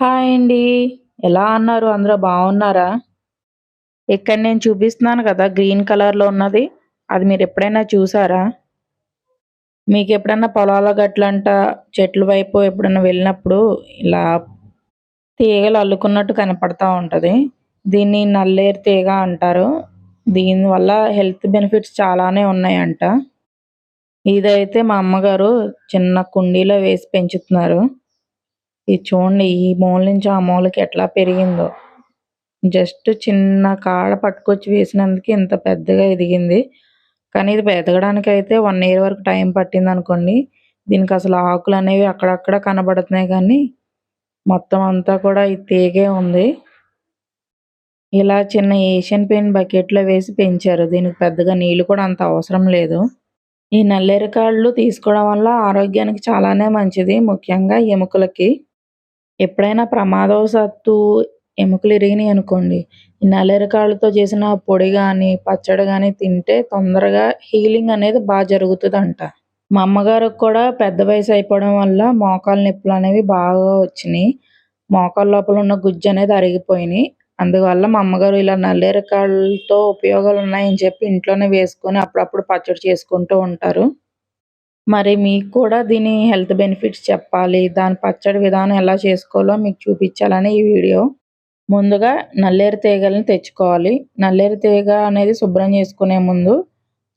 Hi అండి. ఎలా అన్నారు అందరూ బాగున్నారా? ఇక్కడ నేను చూపిస్తున్నాను కదా! గ్రీన్ కలర్‌లో ఉన్నది. అది మీరు ఎప్పుడైనా చూసారా? మీకు ఎప్పుడన్నా పొలాల గట్లంట చెట్ల వైపు ఎప్పుడన్నా వెళ్ళినప్పుడు ఇలా తీగలు అల్లుకున్నట్టు కనపడతా ఉంటుంది దీన్ని నల్లేరు తీగ అంటారు. దీనివల్ల హెల్త్ బెనిఫిట్స్ చాలానే ఉన్నాయంట. ఇదైతే మా అమ్మగారు చిన్న కుండీలో వేసి పెంచుతున్నారు. ఇది చూడండి ఈ మూల నుంచి ఆ మూలకి ఎట్లా పెరిగిందో. జస్ట్ చిన్న కాడ పట్టుకొచ్చి వేసినందుకు ఇంత పెద్దగా ఎదిగింది. కానీ ఇది బతకడానికి అయితే వన్ ఇయర్ వరకు టైం పట్టింది అనుకోండి దీనికి అసలు ఆకులు అనేవి అక్కడక్కడ కనబడుతున్నాయి కానీ, మొత్తం అంతా కూడా ఈ తీగే ఉంది. ఇలా చిన్న ఏషియన్ పెయిన్ బకెట్‌లో వేసి పెంచారు. దీనికి పెద్దగా నీళ్ళు కూడా అంత అవసరం లేదు. ఈ నల్లేరు తీసుకోవడం వల్ల ఆరోగ్యానికి చాలానే మంచిది. ముఖ్యంగా ఎముకలకి. ఎప్పుడైనా ప్రమాదవశాత్తు ఎముకలు ఇరిగినాయి అనుకోండి. ఈ చేసిన పొడి కానీ పచ్చడి కానీ తింటే తొందరగా హీలింగ్ అనేది బాగా జరుగుతుందంట మా అమ్మగారికి కూడా పెద్ద వయసు అయిపోవడం వల్ల మోకాలు నొప్పులనేవి బాగా వచ్చినాయి మోకాళ్ళ లోపల ఉన్న గుజ్జు అనేది అరిగిపోయినాయి అందువల్ల మా అమ్మగారు ఇలా నల్లేరు ఉపయోగాలు ఉన్నాయని చెప్పి ఇంట్లోనే వేసుకొని అప్పుడప్పుడు పచ్చడి చేసుకుంటూ ఉంటారు. మరి మీకు కూడా దీని హెల్త్ బెనిఫిట్స్ చెప్పాలి. దాని పచ్చడి విధానం ఎలా చేసుకోవాలో మీకు చూపించాలని ఈ వీడియో. ముందుగా నల్లేరు తీగలను తెచ్చుకోవాలి. నల్లేరు తీగ అనేది శుభ్రం చేసుకునే ముందు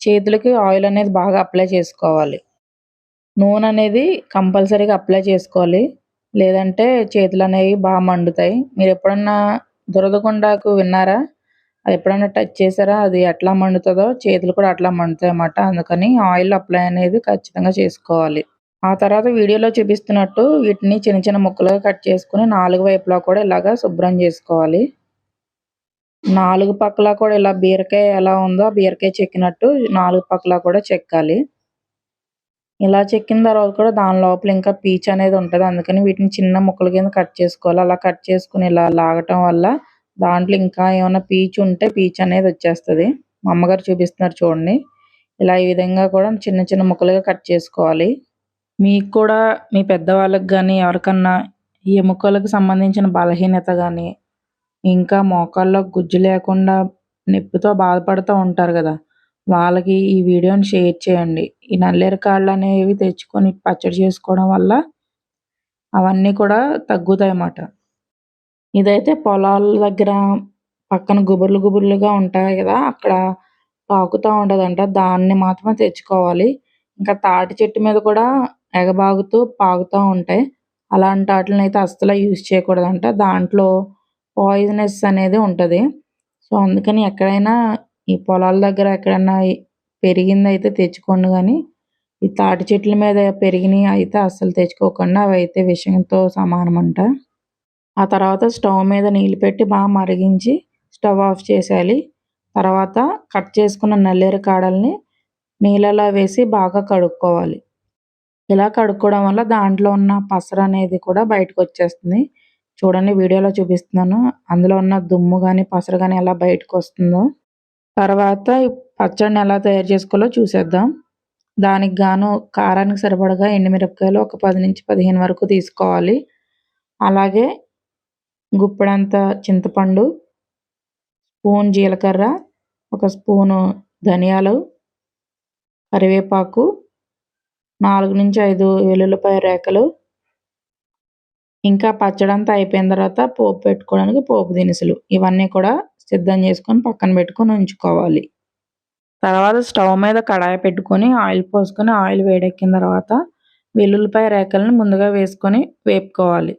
చేతులకి ఆయిల్ అనేది బాగా అప్లై చేసుకోవాలి. నూనె అనేది కంపల్సరీగా అప్లై చేసుకోవాలి. లేదంటే చేతులు అనేవి బాగా మండుతాయి. మీరు ఎప్పుడన్నా దురదకుండాకు విన్నారా? అది ఎప్పుడైనా టచ్ చేసారా? అది ఎట్లా మండుతుందో చేతులు కూడా అట్లా మండుతాయి అన్నమాట అందుకని ఆయిల్ అప్లై అనేది ఖచ్చితంగా చేసుకోవాలి. ఆ తర్వాత వీడియోలో చూపిస్తున్నట్టు వీటిని చిన్న చిన్న ముక్కలుగా కట్ చేసుకొని నాలుగు వైపులా కూడా ఇలాగా శుభ్రం చేసుకోవాలి. నాలుగు పక్కల కూడా ఇలా బీరకాయ ఎలా ఉందో బీరకాయ చెక్కినట్టు నాలుగు పక్కలా కూడా చెక్కాలి. ఇలా చెక్కిన తర్వాత కూడా దాని లోపల ఇంకా పీచ్ అనేది ఉంటుంది అందుకని వీటిని చిన్న ముక్కల కింద కట్ చేసుకోవాలి. అలా కట్ చేసుకుని ఇలా లాగటం వల్ల దాంట్లో ఇంకా ఏమైనా పీచు ఉంటే పీచు అనేది వచ్చేస్తది. మా అమ్మగారు చూపిస్తున్నారు చూడండి. ఇలా ఈ విధంగా కూడా చిన్న చిన్న ముక్కలుగా కట్ చేసుకోవాలి. మీకు కూడా మీ పెద్దవాళ్ళకి కానీ ఎవరికన్నా ఈ ఎముకలకు సంబంధించిన బలహీనత కానీ ఇంకా మోకాల్లో గుజ్జు లేకుండా నొప్పితో బాధపడుతూ ఉంటారు కదా వాళ్ళకి ఈ వీడియోని షేర్ చేయండి. ఈ నల్లేరు అనేవి తెచ్చుకొని పచ్చడి చేసుకోవడం వల్ల అవన్నీ కూడా తగ్గుతాయి అన్నమాట ఇదైతే పొలాల దగ్గర పక్కన గుబుర్లు గుబుర్లుగా ఉంటాయి కదా అక్కడ పాకుతా ఉంటదంట. దాన్ని మాత్రమే తెచ్చుకోవాలి. ఇంకా తాటి చెట్టు మీద కూడా ఎగబాగుతూ పాకుతా ఉంటాయి. అలాంటి వాటిని అయితే అస్సలు యూజ్ చేయకూడదంట. దాంట్లో పాయిజనస్ అనేది ఉంటుంది సో, అందుకని ఎక్కడైనా ఈ పొలాల దగ్గర ఎక్కడైనా పెరిగింది అయితే తెచ్చుకోండి కానీ ఈ తాటి చెట్ల మీద పెరిగినవి అయితే అస్సలు అయితే విషయంతో సమానం అంట ఆ తర్వాత స్టవ్ మీద నీళ్ళు పెట్టి బాగా మరిగించి స్టవ్ ఆఫ్ చేసేయాలి. తర్వాత కట్ చేసుకున్న నల్లేరు కాడల్ని నీళ్ళలో వేసి బాగా కడుక్కోవాలి. ఇలా కడుక్కోవడం వల్ల దాంట్లో ఉన్న పసర అనేది కూడా బయటకొచ్చేస్తుంది. చూడండి వీడియోలో చూపిస్తున్నాను. అందులో ఉన్న దుమ్ము కానీ పసర కానీ ఎలా బయటకొస్తుందో. తర్వాత పచ్చడిని ఎలా తయారు చేసుకోవాలో చూసేద్దాం. దానికి గాను కారానికి సరిపడగా ఎండుమిరపకాయలు ఒక 10-15 వరకు తీసుకోవాలి. అలాగే గుప్పెడంత చింతపండు, స్పూన్ జీలకర్ర, ఒక స్పూను ధనియాలు, కరివేపాకు, 4-5 వెల్లుల్లిపాయ రేఖలు, ఇంకా పచ్చడంతా అయిపోయిన తర్వాత పోపు పెట్టుకోవడానికి పోపు దినుసులు. ఇవన్నీ కూడా సిద్ధం చేసుకొని పక్కన పెట్టుకొని ఉంచుకోవాలి. తర్వాత స్టవ్ మీద కడాయి పెట్టుకొని ఆయిల్ పోసుకొని ఆయిల్ వేడెక్కిన తర్వాత వెల్లుల్లిపాయ రేఖలను ముందుగా వేసుకొని వేపుకోవాలి.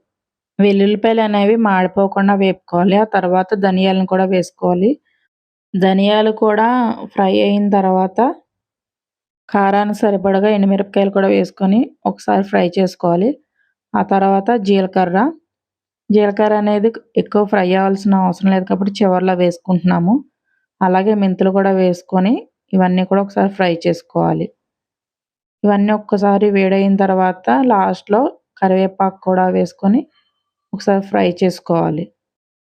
వెల్లుల్లిపాయలు అనేవి మాడిపోకుండా వేపుకోవాలి. ఆ తర్వాత ధనియాలను కూడా వేసుకోవాలి. ధనియాలు కూడా ఫ్రై అయిన తర్వాత కారానికి సరిపడగా ఎండుమిరపకాయలు కూడా వేసుకొని ఒకసారి ఫ్రై చేసుకోవాలి. ఆ తర్వాత జీలకర్ర. జీలకర్ర అనేది ఎక్కువ ఫ్రై అవ్వాల్సిన అవసరం లేదు కాబట్టి చివర్లో వేసుకుంటున్నాము. అలాగే మెంతులు కూడా వేసుకొని ఇవన్నీ కూడా ఒకసారి ఫ్రై చేసుకోవాలి. ఇవన్నీ ఒక్కసారి వేడైన తర్వాత లాస్ట్‌లో కరివేపాకు కూడా వేసుకొని ఒకసారి ఫ్రై చేసుకోవాలి.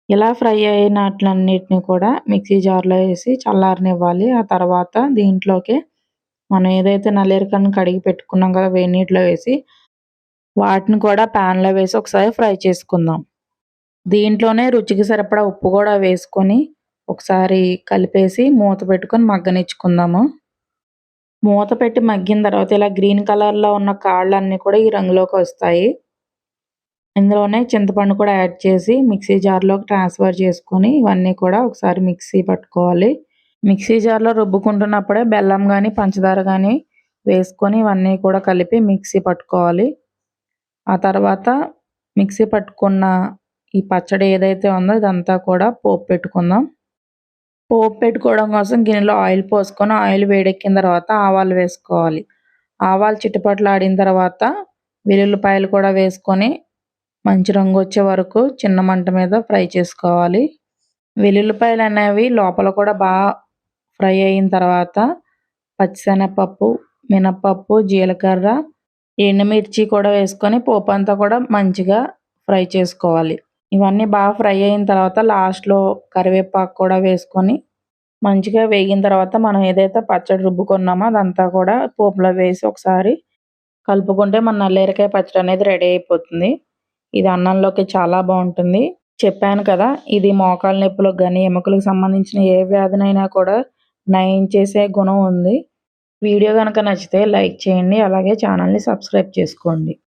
ఇలా ఫ్రై అయిన ఆటిలన్నిటిని కూడా మిక్సీ జార్‌లో వేసి చల్లారనివ్వాలి. ఆ తర్వాత దీంట్లోకి మనం ఏదైతే నల్లేరుకాడని కడిగి పెట్టుకున్నాం కదా! వేడి నీటిలో వేసి వాటిని కూడా ప్యాన్‌లో వేసి ఒకసారి ఫ్రై చేసుకుందాం. దీంట్లోనే రుచికి సరిపడా ఉప్పు కూడా వేసుకొని ఒకసారి కలిపేసి మూత పెట్టుకొని మగ్గనిచ్చుకుందాము మూత పెట్టి మగ్గిన తర్వాత ఇలా గ్రీన్ కలర్లో ఉన్న కాళ్ళన్నీ కూడా ఈ రంగులోకి వస్తాయి ఇందులోనే చింతపండు కూడా యాడ్ చేసి మిక్సీ జార్లోకి ట్రాన్స్ఫర్ చేసుకొని ఇవన్నీ కూడా ఒకసారి మిక్సీ పట్టుకోవాలి. మిక్సీ జార్లో రుబ్బుకుంటున్నప్పుడే బెల్లం కానీ పంచదార కానీ వేసుకొని ఇవన్నీ కూడా కలిపి మిక్సీ పట్టుకోవాలి. ఆ తర్వాత మిక్సీ పట్టుకున్న ఈ పచ్చడి ఏదైతే ఉందో ఇదంతా కూడా పోపు పెట్టుకుందాం. పోపు పెట్టుకోవడం కోసం గిన్నెలో ఆయిల్ పోసుకొని ఆయిల్ వేడెక్కిన తర్వాత ఆవాలు వేసుకోవాలి. ఆవాలు చిట్టుపట్లు ఆడిన తర్వాత వెల్లుల్లిపాయలు కూడా వేసుకొని మంచి రంగు వచ్చే వరకు చిన్న మంట మీద ఫ్రై చేసుకోవాలి. వెల్లుల్లిపాయలు అనేవి లోపల కూడా బాగా ఫ్రై అయిన తర్వాత పచ్చిశనగపప్పు మినప్పప్పు జీలకర్ర ఎండుమిర్చి కూడా వేసుకొని పోపు అంతా కూడా మంచిగా ఫ్రై చేసుకోవాలి. ఇవన్నీ బాగా ఫ్రై అయిన తర్వాత లాస్ట్లో కరివేపాకు కూడా వేసుకొని మంచిగా వేగిన తర్వాత మనం ఏదైతే పచ్చడి రుబ్బుకున్నామో అదంతా కూడా పోపులో వేసి ఒకసారి కలుపుకుంటే మన నల్లేరికాయ పచ్చడి అనేది రెడీ అయిపోతుంది. ఇది అన్నంలోకి చాలా బాగుంటుంది. చెప్పాను కదా ఇది మోకాల నొప్పులకు కానీ ఎముకలకు సంబంధించిన ఏ వ్యాధినైనా కూడా నయం చేసే గుణం ఉంది. వీడియో కనుక నచ్చితే లైక్ చేయండి అలాగే ఛానల్ని సబ్స్క్రైబ్ చేసుకోండి.